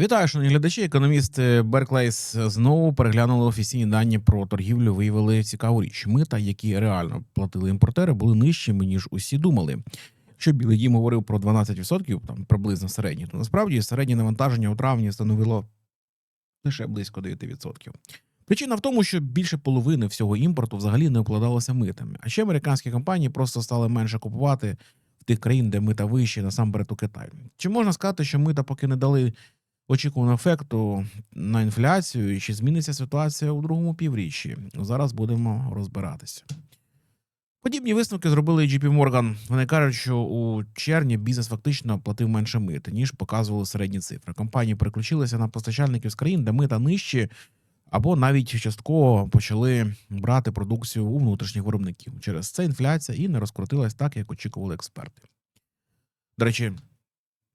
Вітаю, шановні глядачі. Економісти Берклейс знову переглянули офіційні дані про торгівлю. Виявили цікаву річ. Мита, які реально платили імпортери, були нижчими ніж усі думали. Якщо Білий Дім говорив про 12%, там приблизно середні, то насправді середнє навантаження у травні становило лише близько 9%. Причина в тому, що більше половини всього імпорту взагалі не обкладалося митами. А ще американські компанії просто стали менше купувати в тих країн, де мита вищі, насамперед у Китаї. Чи можна сказати, що мита поки не дали очікуваного ефекту на інфляцію, і чи зміниться ситуація у другому півріччі? Зараз будемо розбиратися. Подібні висновки зробили і JP Morgan. Вони кажуть, що у червні бізнес фактично платив менше мити, ніж показували середні цифри. Компанії переключилися на постачальників з країн, де мита нижчі, або навіть частково почали брати продукцію у внутрішніх виробників. Через це інфляція і не розкрутилась так, як очікували експерти. До речі,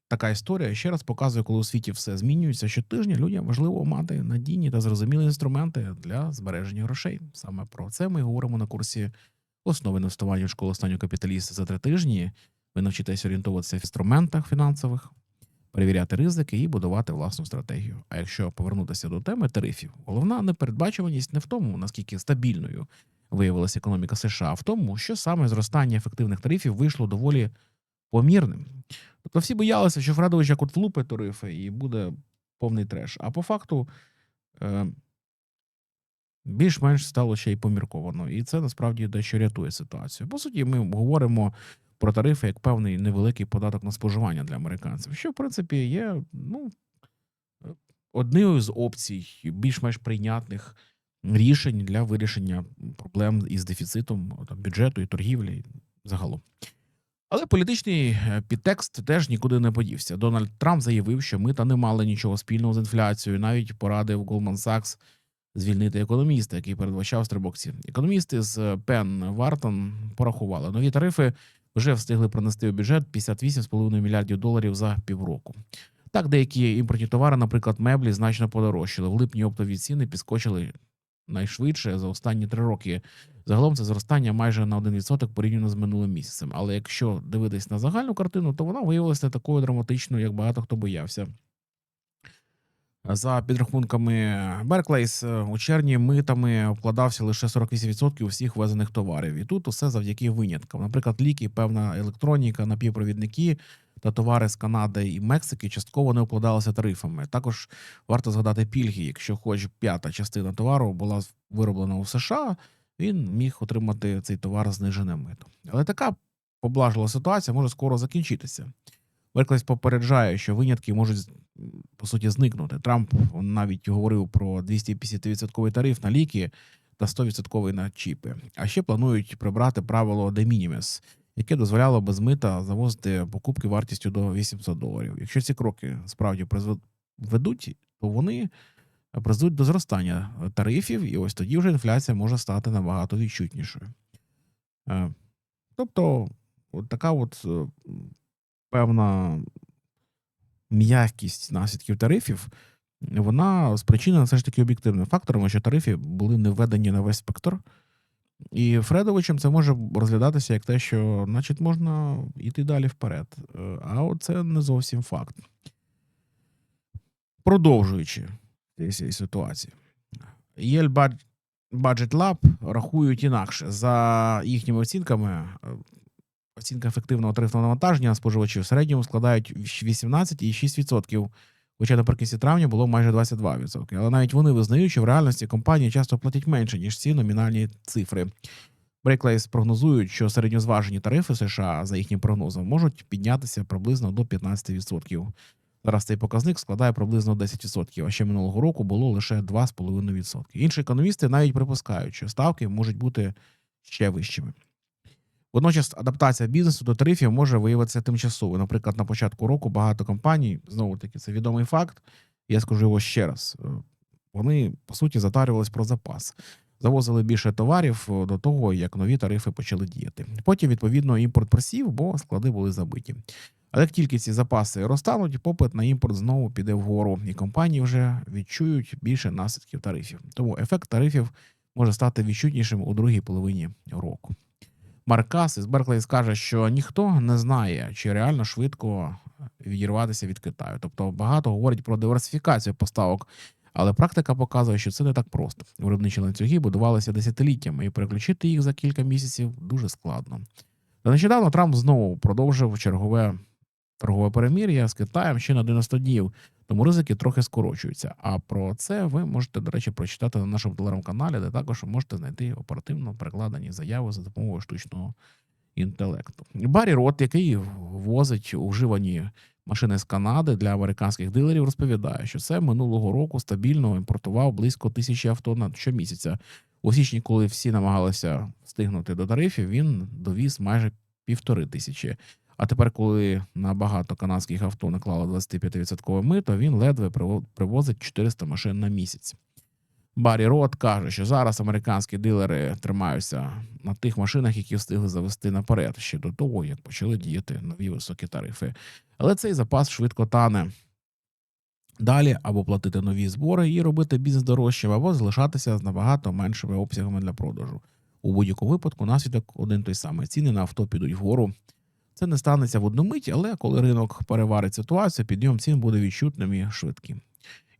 така історія ще раз показує, коли у світі все змінюється. Щотижня людям важливо мати надійні та зрозумілі інструменти для збереження грошей. Саме про це ми говоримо на курсі основи інвестування в школу останнього капіталіста за три тижні. Ви навчитесь орієнтуватися в інструментах фінансових, перевіряти ризики і будувати власну стратегію. А якщо повернутися до теми тарифів, головна непередбачуваність не в тому, наскільки стабільною виявилася економіка США, а в тому, що саме зростання ефективних тарифів вийшло доволі помірним. Тобто всі боялися, що Фредович як от влупить тарифи і буде повний треш. А по факту е, більш-менш стало ще й помірковано. І це насправді дещо рятує ситуацію. По суті, ми говоримо про тарифи як певний невеликий податок на споживання для американців, що в принципі є ну, однією з опцій більш-менш прийнятних рішень для вирішення проблем із дефіцитом там, бюджету і торгівлі загалом. Але політичний е, підтекст теж нікуди не подівся. Дональд Трамп заявив, що мита не мали нічого спільного з інфляцією. Навіть порадив Goldman Sachs звільнити економіста, який передбачав стрибок цін. Економісти з Penn Wharton порахували нові тарифи. Вже встигли пронести у бюджет 58,5 мільярдів доларів за півроку. Так, деякі імпортні товари, наприклад, меблі, значно подорожчали. В липні оптові ціни підскочили найшвидше за останні три роки. Загалом це зростання майже на 1% порівняно з минулим місяцем. Але якщо дивитись на загальну картину, то вона виявилася такою драматичною, як багато хто боявся. За підрахунками Berkeley, у червні митами обкладався лише 48% усіх ввезених товарів. І тут усе завдяки виняткам. Наприклад, ліки, певна електроніка, напівпровідники та товари з Канади і Мексики частково не обкладалися тарифами. Також варто згадати пільги. Якщо хоч п'ята частина товару була вироблена у США, він міг отримати цей товар знижене мито. Але така поблажила ситуація може скоро закінчитися. Берклейс попереджає, що винятки можуть по суті зникнути. Трамп навіть говорив про 250% тариф на ліки та 100% на чіпи. А ще планують прибрати правило de minimis, яке дозволяло без мита завозити покупки вартістю до 800 доларів. Якщо ці кроки справді призведуть, то вони призведуть до зростання тарифів, і ось тоді вже інфляція може стати набагато відчутнішою. Е, Тобто, от така от е, певна м'якість наслідків тарифів, вона спричинена все ж таки об'єктивним фактором, що тарифи були не введені на весь спектр. І Фредовичем це може розглядатися як те, що, значить, можна йти далі вперед. Е, А це не зовсім факт. Продовжуючи цієї ситуації, Єль Budget Lab рахують інакше. За їхніми оцінками, оцінка ефективного тарифного навантаження на споживачів в середньому складають 18,6%, хоча наприкінці травня було майже 22%. Але навіть вони визнають, що в реальності компанії часто платять менше, ніж ці номінальні цифри. Брейклейс прогнозують, що середньозважені тарифи США за їхнім прогнозом можуть піднятися приблизно до 15%. Зараз цей показник складає приблизно 10%, а ще минулого року було лише 2,5%. Інші економісти навіть припускають, що ставки можуть бути ще вищими. Водночас адаптація бізнесу до тарифів може виявитися тимчасовою. Наприклад, на початку року багато компаній, знову таки, це відомий факт. Я скажу його ще раз. е, Вони по суті затарювались про запас, завозили більше товарів е, до того, як нові тарифи почали діяти. Потім, відповідно, імпорт просів, бо склади були забиті. Але як тільки ці запаси розтануть, попит на імпорт знову піде вгору, і компанії вже відчують більше наслідків тарифів. Тому ефект тарифів може стати відчутнішим у другій половині року. Марк Кас із Берклей скаже, що ніхто не знає, чи реально швидко відірватися від Китаю. Тобто багато говорять про диверсифікацію поставок, але практика показує, що це не так просто. Виробничі ланцюги будувалися десятиліттями, і переключити їх за кілька місяців дуже складно. Та нещодавно Трамп знову продовжив чергове торгове перемір'я з Китаєм ще на 90 днів, тому ризики трохи скорочуються. А про це ви можете, до речі, прочитати на нашому телеграм-каналі, де також можете знайти оперативно перекладені заяви за допомогою штучного інтелекту. Баррі Рот, який возить вживані машини з Канади для американських дилерів, розповідає, що це минулого року стабільно імпортував близько тисячі авто на щомісяця. У січні, коли всі намагалися встигнути до тарифів, він довіз майже півтори тисячі. А тепер, коли на багато канадських авто наклало 25% мито, він ледве привозить 400 машин на місяць. Баррі Рот каже, що зараз американські дилери тримаються на тих машинах, які встигли завести наперед ще до того, як почали діяти нові високі тарифи. Але цей запас швидко тане. Далі або платити нові збори і робити бізнес дорожчим, або залишатися з набагато меншими обсягами для продажу. У будь-якому випадку наслідок один той самий. Ціни на авто підуть вгору. Це не станеться в одну мить, але коли ринок переварить ситуацію, підйом цін буде відчутним і швидким.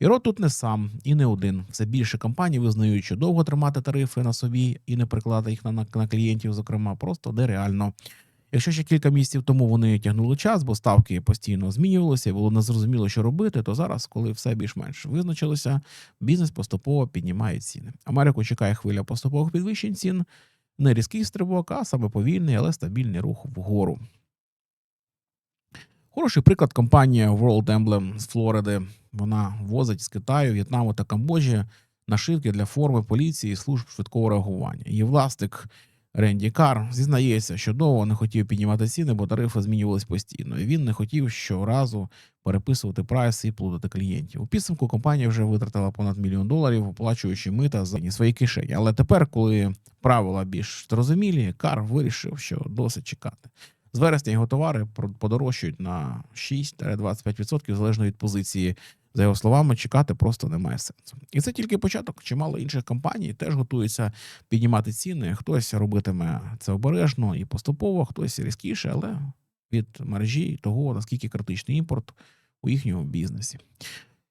І рот тут не сам і не один. Все більше компаній визнають, що довго тримати тарифи на собі і не прикладати їх на, на, на клієнтів, зокрема, просто нереально. Якщо ще кілька місяців тому вони тягнули час, бо ставки постійно змінювалися, і було незрозуміло, що робити, то зараз, коли все більш-менш визначилося, бізнес поступово піднімає ціни. Америку чекає хвиля поступових підвищень цін, не різкий стрибок, а саме повільний, але стабільний рух вгору. Хороший приклад компанія World Emblem з Флориди. Вона возить з Китаю, В'єтнаму та Камбоджі нашивки для форми поліції і служб швидкого реагування. Її власник Ренді Кар зізнається, що довго не хотів піднімати ціни, бо тарифи змінювались постійно. І він не хотів щоразу переписувати прайс і плутати клієнтів. У підсумку компанія вже витратила понад мільйон доларів, оплачуючи мита за свої кишені. Але тепер, коли правила більш зрозумілі, Кар вирішив, що досить чекати. З вересня його товари подорожчають на 6-25% залежно від позиції. За його словами, чекати просто немає сенсу. І це тільки початок. Чимало інших компаній теж готуються піднімати ціни. Хтось робитиме це обережно і поступово, хтось різкіше, але від мережі того, наскільки критичний імпорт у їхньому бізнесі.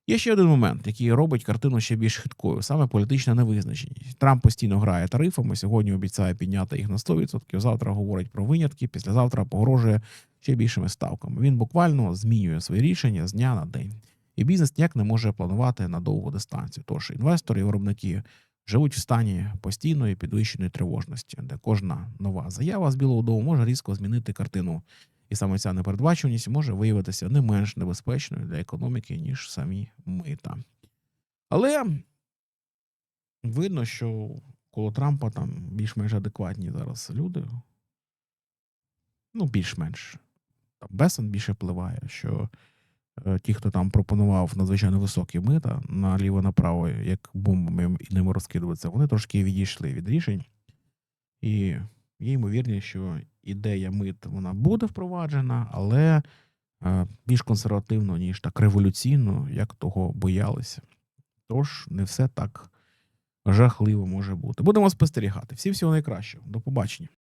Є ще один момент, який робить картину ще більш хиткою, саме політична невизначеність. Трамп постійно грає тарифами. Сьогодні обіцяє підняти їх на 100%, Завтра говорить про винятки. Післязавтра погрожує ще більшими ставками. Він буквально змінює свої рішення з дня на день. І бізнес ніяк не може планувати на довгу дистанцію. Тож інвестори і виробники живуть в стані постійної підвищеної тривожності, де кожна нова заява з Білого Дому може різко змінити картину. І саме ця непередбачуваність може виявитися не менш небезпечною для економіки, ніж самі мита. Але видно, що коло Трампа там більш-менш адекватні зараз люди. Ну, більш-менш. Там Бесон більше впливає, що е, ті, хто там пропонував надзвичайно високі мита наліво-направо, як бомбами і ними розкидуватися, вони трошки відійшли від рішень. І є ймовірність, що ідея мит вона буде впроваджена, але е, більш консервативно, ніж так революційно, як того боялися. Тож не все так жахливо може бути. Будемо спостерігати. Всім всього найкращого. До побачення.